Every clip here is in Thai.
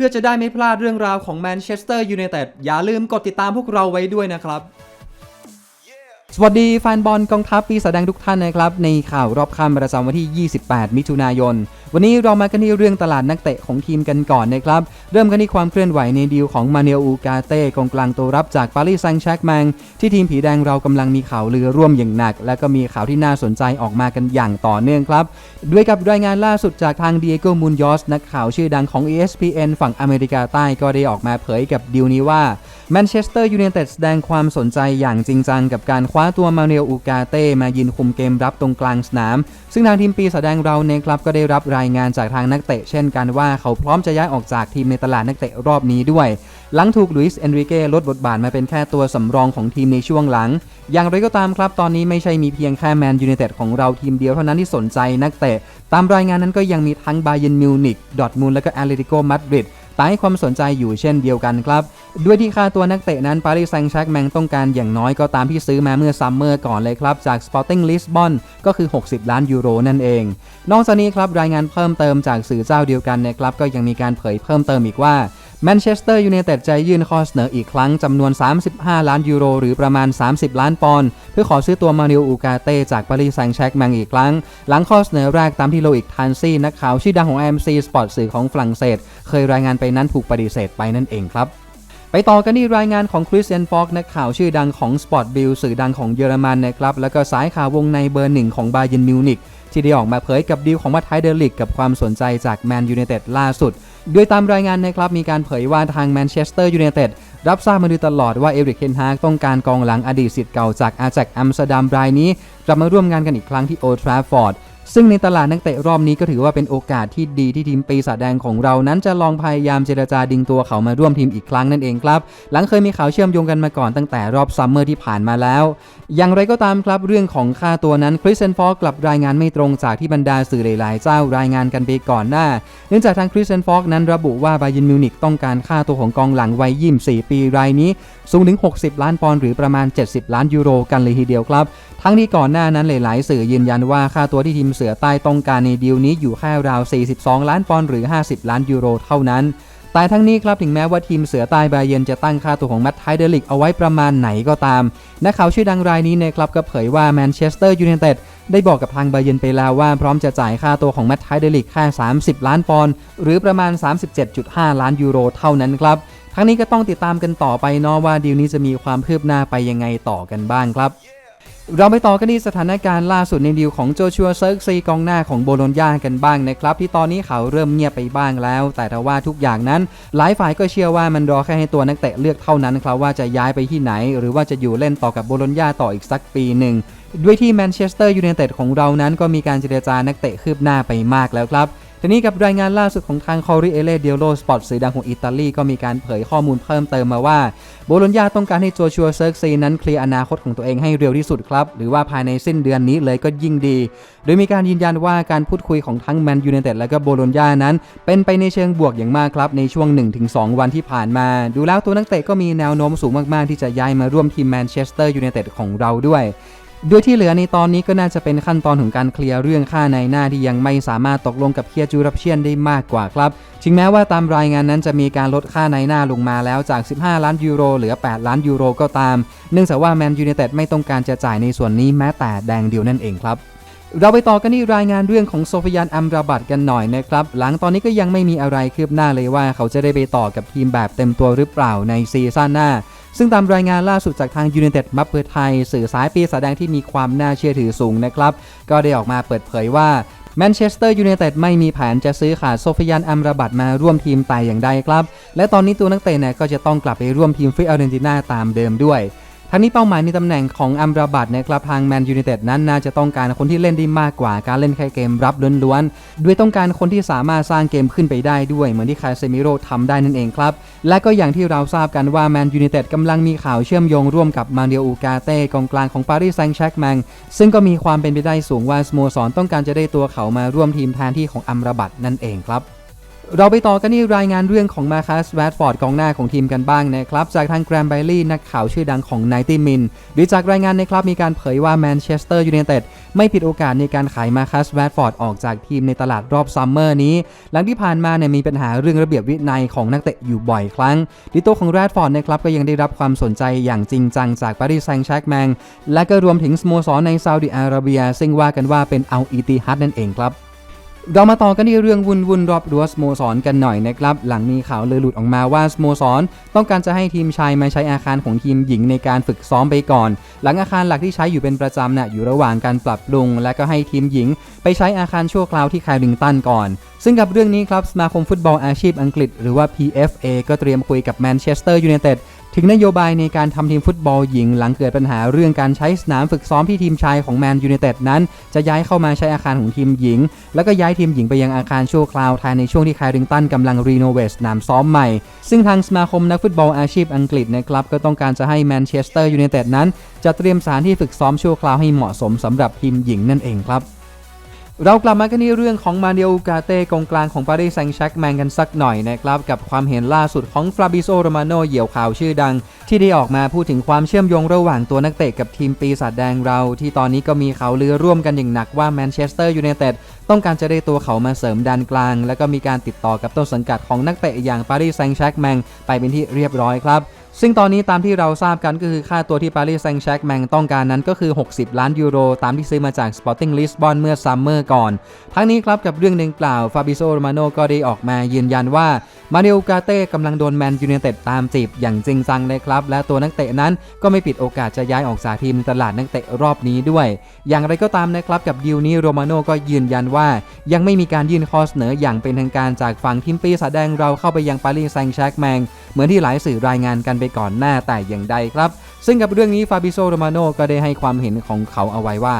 พื่อจะได้ไม่พลาดเรื่องราวของแมนเชสเตอร์ยูไนเต็ดอย่าลืมกดติดตามพวกเราไว้ด้วยนะครับ สวัสดีแฟนบอลกองทัพปีแสดงทุกท่านนะครับ ในข่าวรอบค่ำประจำวันที่ 28 มิถุนายนวันนี้เรามากันที่เรื่องตลาดนักเตะของทีมกันก่อนนะครับ เริ่มกันที่ความเคลื่อนไหวในดีลของมาเนลอูกาเต้กองกลางตัวรับจากปารีสแซงต์แชร์กแมงที่ทีมผีแดงเรากำลังมีข่าวลือร่วมอย่างหนัก และก็มีข่าวที่น่าสนใจออกมากันอย่างต่อเนื่องครับ ด้วยกับรายงานล่าสุดจากทางเดียโกมูนยอสนักข่าวชื่อดังของ ESPN ฝั่งอเมริกาใต้ก็ได้ออกมาเผยกับดีลนี้ว่าแมนเชสเตอร์ยูไนเต็ดแสดงความสนใจอย่างจริงจังกับการคว้าตัวมาเนลอูกาเต้มายืนคุมเกมรับตรงกลางสนาม ซึ่งทางทีมปีแสดงเราในครับก็ได้รับรายงานจากทางนักเตะเช่นกันว่าเขาพร้อมจะย้ายออกจากทีมในตลาดนักเตะรอบนี้ด้วย หลังถูกลุยส์เอนริเก้ลดบทบาทมาเป็นแค่ตัวสำรองของทีมในช่วงหลัง อย่างไรก็ตามครับ ตอนนี้ไม่ใช่มีเพียงแค่แมนยูเนเต็ดของเราทีมเดียวเท่านั้นที่สนใจนักเตะ ตามรายงานนั้นก็ยังมีทั้งบาเยนมิวนิกดอทมูลและก็แอตเลติโกมาดริด ต่างให้ความสนใจอยู่เช่นเดียวกันครับ ด้วยที่ค่าตัวนักเตะนั้นปารีสแซงต์แชร์กแมงต้องการอย่างน้อยก็ตามที่ซื้อมาเมื่อซัมเมอร์ก่อนเลยครับ จาก Sporting Lisbon ก็คือ 60 ล้านยูโรนั่นเอง นอกจากนี้ครับรายงานเพิ่มเติมจากสื่อเจ้าเดียวกันนะครับก็ยังมีการเผยเพิ่มเติมอีกว่า แมนเชสเตอร์ยูไนเต็ดจะยื่นข้อเสนออีกครั้งจำนวน 35 ล้านยูโร หรือประมาณ 30 ล้านปอนด์เพื่อขอซื้อตัวมาริโออูกาเต้จากปารีสแซงต์แชร์กแมงอีกครั้ง หลังข้อเสนอแรกตามที่โลอิกทันซี่ นักข่าวชื่อดังของ AMC Sport สื่อของฝรั่งเศส เคยรายงานไปนั้นถูกปฏิเสธไปนั่นเองครับไปต่อกันที่รายงานของคริสเตียนฟอกนักข่าวชื่อดังของ Sport Bill สื่อดังของเยอรมันนะครับ แล้วก็สายข่าววงในเบอร์หนึ่งของบาเยนมิวนิกที่ได้ออกมาเผยกับดีลของมาไทเดลิกกับความสนใจจากแมนยูไนเต็ดล่าสุด โดยตามรายงานนะครับมีการเผยว่าทางแมนเชสเตอร์ยูไนเต็ดรับทราบมาโดยตลอดว่าเอริกเฮนฮากต้องการกองหลังอดีตสิทธิ์เก่าจากอาแจกอัมสเตอร์ดัมรายนี้กลับมาร่วมงานกันอีกครั้งที่โอทราฟอร์ด ซึ่งในตลาดนักเตะรอบนี้ก็ถือว่าเป็นโอกาสที่ดีที่ทีมปีศาจแดงของเรานั้นจะลองพยายามเจรจาดึงตัวเขามาร่วมทีมอีกครั้งนั่นเองครับ หลังเคยมีข่าวเชื่อมโยงกันมาก่อนตั้งแต่รอบซัมเมอร์ที่ผ่านมาแล้ว อย่างไรก็ตามครับเรื่องของค่าตัวนั้นคริสเซนฟอกกลับรายงานไม่ตรงจากที่บรรดาสื่อหลายๆ เจ้ารายงานกันไปก่อนหน้า เนื่องจากทางคริสเซนฟอกนั้นระบุว่าบายินมิวนิกต้องการค่าตัวของกองหลังวัยยี่สิบสี่ปีรายนี้ สูงถึง 60 ล้านปอนด์หรือประมาณ 70 ล้านยูโรกันเลยทีเดียวครับ ทั้งที่ก่อนหน้านั้นหลายๆสื่อยืนยันว่าค่าตัวที่ทีมเสือใต้ต้องการในดีลนี้อยู่แค่ราว 42 ล้านปอนด์หรือ 50 ล้านยูโรเท่านั้น แต่ทั้งนี้ครับถึงแม้ว่าทีมเสือใต้บาเยนจะตั้งค่าตัวของแมตต์ไทเดลิกเอาไว้ประมาณไหนก็ตาม นักข่าวชื่อดังรายนี้นะครับก็เผยว่าแมนเชสเตอร์ยูไนเต็ดได้บอกกับทางบาเยนไปแล้วว่าพร้อมจะจ่ายค่าตัวของแมตต์ไทเดลิกแค่ 30 ล้านปอนด์หรือประมาณ 37.5 ล้านยูโรเท่านั้นครับ ทั้งนี้ก็ต้องติดตามกันต่อไปเนาะว่าดีลนี้จะมีความคืบหน้าไปยังไงต่อกันบ้างครับ เราไปต่อกันที่สถานการณ์ล่าสุดในดีลของโจชัวเซิร์กซีกองหน้าของโบโลญญากันบ้างนะครับ ที่ตอนนี้เขาเริ่มเงียบไปบ้างแล้ว แต่ถ้าว่าทุกอย่างนั้น หลายฝ่ายก็เชื่อว่ามันรอแค่ให้ตัวนักเตะเลือกเท่านั้นครับว่าจะย้ายไปที่ไหน หรือว่าจะอยู่เล่นต่อกับโบโลญญาต่ออีกสักปีหนึ่งด้วยที่แมนเชสเตอร์ยูไนเต็ดของเรานั้นก็มีการเจรจานักเตะคืบหน้าไปมากแล้วครับ ทีนี้กับรายงานล่าสุดของทางคอริเอเลเดียโลสปอร์ตสื่อดังของอิตาลีก็มีการเผยข้อมูลเพิ่มเติมมาว่าโบโลญญาต้องการให้โจชัวเซิร์กซีนั้นเคลียร์อนาคตของตัวเองให้เร็วที่สุดครับ หรือว่าภายในสิ้นเดือนนี้เลยก็ยิ่งดี โดยมีการยืนยันว่าการพูดคุยของทั้งแมนยูไนเต็ดและก็โบโลญญานั้น เป็นไปในเชิงบวกอย่างมากครับในช่วง 1-2 วันที่ผ่านมา ดูแล้วตัวนักเตะก็มีแนวโน้มสูงมากๆ ที่จะย้ายมาร่วมทีมแมนเชสเตอร์ยูไนเต็ดของเราด้วย โดยที่เหลือในตอนนี้ก็น่าจะเป็นขั้นตอนของการเคลียร์เรื่องค่าในหน้าที่ยังไม่สามารถตกลงกับเคียจูรับเชียนได้มากกว่าครับถึงแม้ว่าตามรายงานนั้นจะมีการลดค่าในหน้าลงมาแล้วจาก 15 ล้านยูโรเหลือ 8 ล้านยูโรก็ตาม เนื่องจากว่าแมนยูไนเต็ดไม่ต้องการจะจ่ายในส่วนนี้แม้แต่แดงเดียวนั่นเองครับเราไปต่อกันที่รายงานเรื่องของโซฟิยันอัมราบัตกันหน่อยนะครับ หลังตอนนี้ก็ยังไม่มีอะไรคืบหน้าเลยว่าเขาจะได้ไปต่อกับทีมแบบเต็มตัวหรือเปล่าในซีซั่นหน้า ซึ่งตามรายงานล่าสุดจากทางยู n i เต็ดมัปเปอร์ไทย สื่อสายปีศาจแดงที่มีความน่าเชื่อถือสูงนะครับ ก็ได้ออกมาเปิดเผยว่าแมนเชสเตอร์ยูเนเต็ดไม่มีแผนจะซื้อขาดโซฟิยันอัมราบัตมาร่วมทีมแต่อย่างใดครับ และตอนนี้ตัวนักเตะเนี่ยก็จะต้องกลับไปร่วมทีมฟิออร์เรนตินาตามเดิมด้วย ทั้งนี้เป้าหมายในตำแหน่งของอัมราบัตนะครับทางแมนยู n i เต็ดนั้นน่าจะต้องการคนที่เล่นได้มากกว่าการเล่นแค่เกมรับล้วนๆด้วยต้องการคนที่สามารถสร้างเกมขึ้นไปได้ด้วย เหมือนที่คาเซมิโร่ทำได้นั่นเองครับ และก็อย่างที่เราทราบกันว่าแมนยู n i เต็ดกำลังมีข่าวเชื่อมโยงร่วมกับมาเดียอูกาเต้กองกลางของปารีสแซงต์แชร์กแมงซึ่งก็มีความเป็นไปได้สูงว่าสโมสรต้องการจะได้ตัวเขามาร่วมทีมแทนที่ของอัมราบัตนั่นเองครับ เราไปต่อกันที่รายงานเรื่องของมาคัสแวดฟอร์ดกองหน้าของทีมกันบ้างนะครับ จากทางแกรมไบลี่นักข่าวชื่อดังของไนตี้มินหรือจากรายงานนะครับมีการเผยว่าแมนเชสเตอร์ยูไนเต็ดไม่ผิดโอกาสในการขายมาคัสแวดฟอร์ดออกจากทีมในตลาดรอบซัมเมอร์นี้ หลังที่ผ่านมาเนี่ยมีปัญหาเรื่องระเบียบวินัยของนักเตะอยู่บ่อยครั้งดิโตของแรดฟอร์ดนะครับก็ยังได้รับความสนใจอย่างจริงจังจากปารีสแซงต์แชร์กแมงและก็รวมถึงสโมสรในซาอุดิอาระเบีย ซึ่งว่ากันว่าเป็นอัลอีติฮัดนั่นเองครับ เรามาต่อกันที่เรื่องวุ่นวุ่นรอบรั้วสโมสรกันหน่อยนะครับ หลังมีข่าวลือหลุดออกมาว่าสโมสร ต้องการจะให้ทีมชายมาใช้อาคารของทีมหญิงในการฝึกซ้อมไปก่อน หลังอาคารหลักที่ใช้อยู่เป็นประจำน่ะอยู่ระหว่างการปรับปรุง และก็ให้ทีมหญิง ไปใช้อาคารชั่วคราวที่คายริงตันก่อน ซึ่งกับเรื่องนี้ครับสมาคมฟุตบอลอาชีพอังกฤษ หรือว่า PFA ก็เตรียมคุยกับแมนเชสเตอร์ยูไนเต็ด ถึงนโยบายในการทำทีมฟุตบอลหญิงหลังเกิดปัญหาเรื่องการใช้สนามฝึกซ้อมที่ทีมชายของแมนยูไนเต็ดนั้น จะย้ายเข้ามาใช้อาคารของทีมหญิง แล้วก็ย้ายทีมหญิงไปยังอาคารชั่วคราวภายในช่วงที่แคริงตันกำลังรีโนเวทสนามซ้อมใหม่ ซึ่งทางสมาคมนักฟุตบอลอาชีพอังกฤษนะครับก็ต้องการจะให้แมนเชสเตอร์ยูไนเต็ดนั้น จะเตรียมสถานที่ฝึกซ้อมชั่วคราวให้เหมาะสมสำหรับทีมหญิงนั่นเองครับ เรากลับมากันที่เรื่องของมาเดียอูกาเต้กองกลางของปารีสแซงต์แชร์กแมงกันสักหน่อยนะครับ กับความเห็นล่าสุดของฟราบิโซโรมาโนเหยี่ยวข่าวชื่อดัง ที่ได้ออกมาพูดถึงความเชื่อมโยงระหว่างตัวนักเตะกับทีมปีศาจแดงเรา ที่ตอนนี้ก็มีข่าวลือร่วมกันอย่างหนักว่าแมนเชสเตอร์ยูไนเต็ดต้องการจะได้ตัวเขามาเสริมด้านกลาง แล้วก็มีการติดต่อกับต้นสังกัดของนักเตะอย่างปารีสแซงต์แชร์กแมงไปเป็นที่เรียบร้อยครับ ซึ่งตอนนี้ตามที่เราทราบกันก็คือค่าตัวที่ปารีสแซงต์แชร์กแมงต้องการนั้นก็คือ 60 ล้านยูโร ตามที่ซื้อมาจาก Sporting Lisbon เมื่อซัมเมอร์ก่อน ทั้งนี้ครับกับเรื่องดังกล่าวฟาบิโซโรมาโนก็ได้ออกมายืนยันว่ามาเนลกาเต้กำลังโดนแมนยูไนเต็ดตามจีบอย่างจริงจังเลยครับ และตัวนักเตะนั้นก็ไม่ปิดโอกาสจะย้ายออกจากทีมตลาดนักเตะรอบนี้ด้วย อย่างไรก็ตามนะครับกับดีลนี้โรมาโนก็ยืนยันว่า ยังไม่มีการยื่นข้อเสนออย่างเป็นทางการจากฝั่งทีมปีศาจแดงเราเข้าไปยังปารีสแซงต์แชร์กแมงเหมือนที่หลายสื่อรายงานกันไปก่อนหน้าแต่อย่างใดครับ ซึ่งกับเรื่องนี้ฟาบิโซโรมาโนก็ได้ให้ความเห็นของเขาเอาไว้ว่า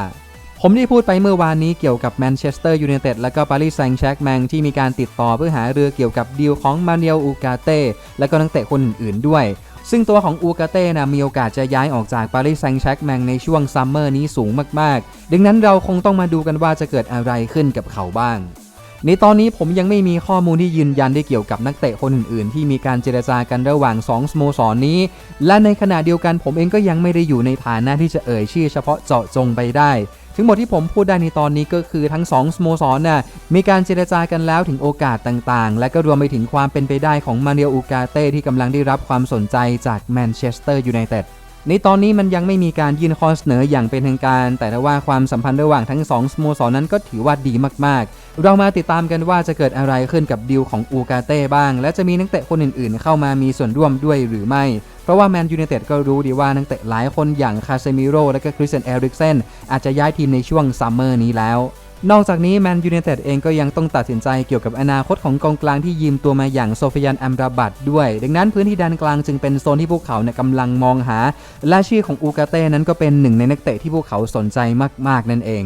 ผมได้พูดไปเมื่อวานนี้เกี่ยวกับแมนเชสเตอร์ยูไนเต็ดและก็ปารีสแซงต์แชร์กแมงที่มีการติดต่อเพื่อหาเรือเกี่ยวกับดีลของมาเนียลอูกาเต้และก็นักเตะคนอื่นๆด้วย ซึ่งตัวของอูกาเต้นะมีโอกาสจะย้ายออกจากปารีสแซงต์แชร์กแมงในช่วงซัมเมอร์นี้สูงมากๆ ดังนั้นเราคงต้องมาดูกันว่าจะเกิดอะไรขึ้นกับเขาบ้าง ในตอนนี้ผมยังไม่มีข้อมูลที่ยืนยันได้เกี่ยวกับนักเตะคนอื่นๆ ที่มีการเจรจากันระหว่าง2สโมสรนนี้ และในขณะเดียวกันผมเองก็ยังไม่ได้อยู่ในฐานะที่จะเอ่ยชื่อเฉพาะเจาะจงไปได้ทั้งหมดที่ผมพูดได้ในตอนนี้ก็คือทั้ง2สโมสรน่ะมีการเจรจากันแล้วถึงโอกาสต่างๆ และก็รวมไปถึงความเป็นไปได้ของมาเนลอูกาเต้ที่กำลังได้รับความสนใจจากแมนเชสเตอร์ยูไนเต็ดในตอนนี้มันยังไม่มีการยื่นข้อเสนออย่างเป็นทางการ แต่ถ้าว่าความสัมพันธ์ระหว่างทั้งสองสโมสรนั้นก็ถือว่าดีมากๆ เรามาติดตามกันว่าจะเกิดอะไรขึ้นกับดิวของอูกาเต้บ้าง และจะมีนักเตะคนอื่นๆ เข้ามามีส่วนร่วมด้วยหรือไม่ เพราะว่าแมนยูไนเต็ดก็รู้ดีว่านักเตะหลายคนอย่างคาเซมิโร่และก็คริสเตนเอริกเซนอาจจะย้ายทีมในช่วงซัมเมอร์นี้แล้วนอกจากนี้แมนยูไนเต็ดเองก็ยังต้องตัดสินใจเกี่ยวกับอนาคตของกองกลางที่ยืมตัวมาอย่างโซฟิยันอัมราบัตด้วย ดังนั้นพื้นที่แดนกลางจึงเป็นโซนที่พวกเขาเนี่ยกำลังมองหา และชื่อของอูกาเต้นั้นก็เป็นหนึ่งในนักเตะที่พวกเขาสนใจมาก ๆ นั่นเอง